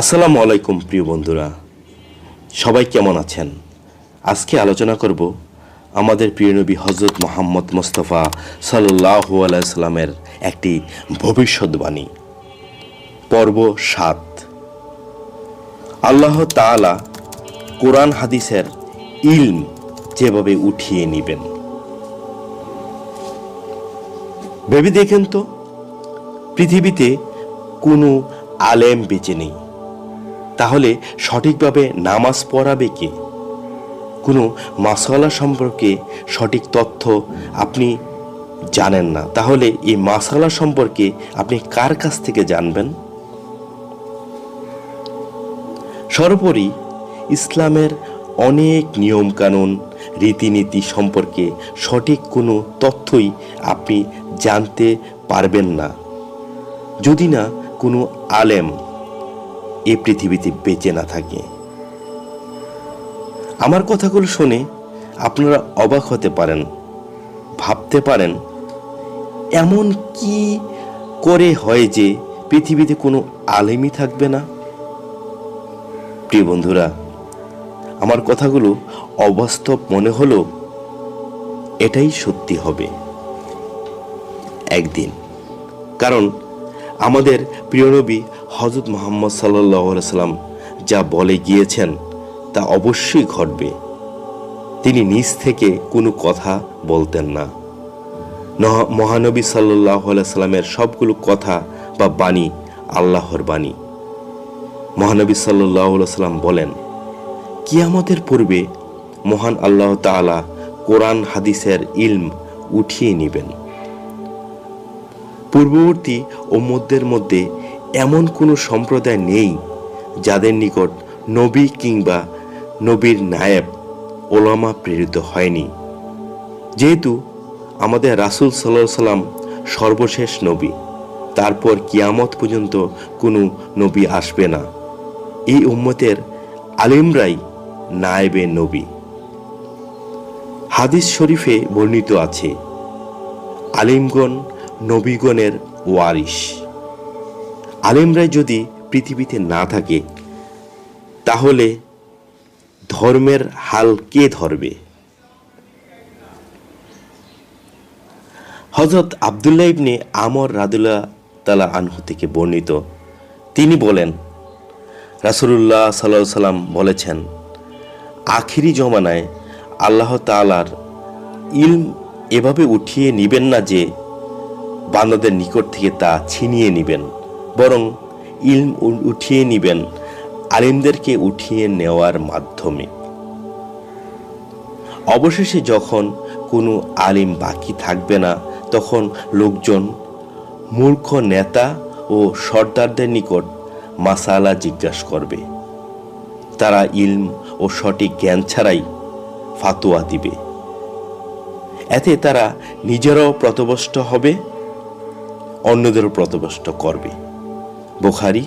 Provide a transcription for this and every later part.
আসসালামু আলাইকুম, প্রিয় বন্ধুরা। সবাই কেমন আছেন? আজকে আলোচনা করব আমাদের প্রিয় নবী হজরত মোহাম্মদ মোস্তফা সাল্লাহু আলাইসাল্লামের একটি ভবিষ্যৎবাণী পর্ব সাত। আল্লাহ তাআলা কোরআন হাদিসের ইলম যেভাবে উঠিয়ে নেবেন। ভেবে দেখেন তো, পৃথিবীতে কোনো আলেম বেঁচে নেই। তাহলে সঠিকভাবে নামাজ পড়াবে কে? কোনো মাসালা সম্পর্কে সঠিক তথ্য আপনি জানেন না। তাহলে এই মাসালা সম্পর্কে আপনি কার কাছ থেকে জানবেন? সর্বোপরি ইসলামের অনেক নিয়মকানুন, রীতিনীতি সম্পর্কে সঠিক কোনো তথ্যই আপনি জানতে পারবেন না। যদি না কোনো আলেম এ পৃথিবীতে বেঁচে না থাকে। আমার কথাগুলো শুনে আপনারা অবাক হতে পারেন, ভাবতে পারেন, এমন কি করে হয় যে পৃথিবীতে কোনো আলেমই থাকবে না? প্রিয় বন্ধুরা, আমার কথাগুলো অবাস্তব মনে হলো এটাই সত্যি হবে। একদিন, কারণ আমাদের প্রিয় নবী হজরত মোহাম্মদ সাল্লাম যা বলে গিয়েছেন, তা অবশ্যই ঘটবে। তিনি নিজ থেকে কোনো কথা বলতেন না। মহানবী সাল্লাহ সাল্লামের সবগুলো কথা বা বাণী আল্লাহর বাণী। মহানবী সাল্লাহ সাল্লাম বলেন, কিয়ামতের পূর্বে মহান আল্লাহ তাআলা কোরআন, হাদিসের ইলম উঠিয়ে নেবেন। পূর্ববর্তী উম্মতদের মধ্যে এমন কোনো সম্প্রদায় নেই যাদের নিকট নবী কিংবা নবীর নায়েব, ওলামা প্রেরিত হয়নি। যেহেতু আমাদের রাসূল সাল্লাহ সাল্লাম সর্বশেষ নবী, তারপর কিয়ামত পর্যন্ত কোনো নবী আসবে না। এই উম্মতের আলিমরাই নায়েবে নবী। হাদিস শরীফে বর্ণিত আছে, আলিমগণ নবীগণের ওয়ারিশ। আলিমরাই যদি পৃথিবীতে না থাকে, তাহলে ধর্মের হাল কে ধরবে? হজরত আবদুল্লাহ ইবনে আমর রাদুল্লাহ তালা আনহু থেকে বর্ণিত, তিনি বলেন, রাসূলুল্লাহ সাল্লাহ সাল্লাম বলেছেন, আখিরি জমানায় আল্লাহ তাআলার ইলম এভাবে উঠিয়ে নিবেন না যে বান্দাদের নিকট থেকে তা ছিনিয়ে নিবেন, বরং ইলম উঠিয়ে নিবেন, আলিমদেরকে উঠিয়ে নেওয়ার মাধ্যমে। অবশেষে যখন কোনো আলিম বাকি থাকবে না, তখন লোকজন, মূর্খ নেতা ও সর্দারদের নিকট মাসালা জিজ্ঞাসা করবে। তারা ইলম ও সঠিক জ্ঞান ছাড়াই ফাতোয়া দিবে। এতে তারা নিজেরাও প্রতবষ্ট হবে অন্যদেরও প্রতবষ্ট করবে। বোখারি,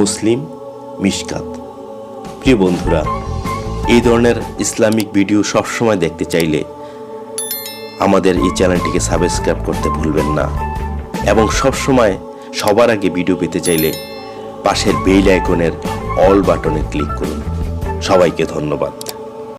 মুসলিম, মিশকাত। প্রিয় বন্ধুরা, এই ধরনের ইসলামিক ভিডিও সবসময় দেখতে চাইলে আমাদের এই চ্যানেলটিকে সাবস্ক্রাইব করতে ভুলবেন না এবং সবসময় সবার আগে ভিডিও পেতে চাইলে পাশের বেল আইকনের অল বাটনে ক্লিক করুন। সবাইকে ধন্যবাদ।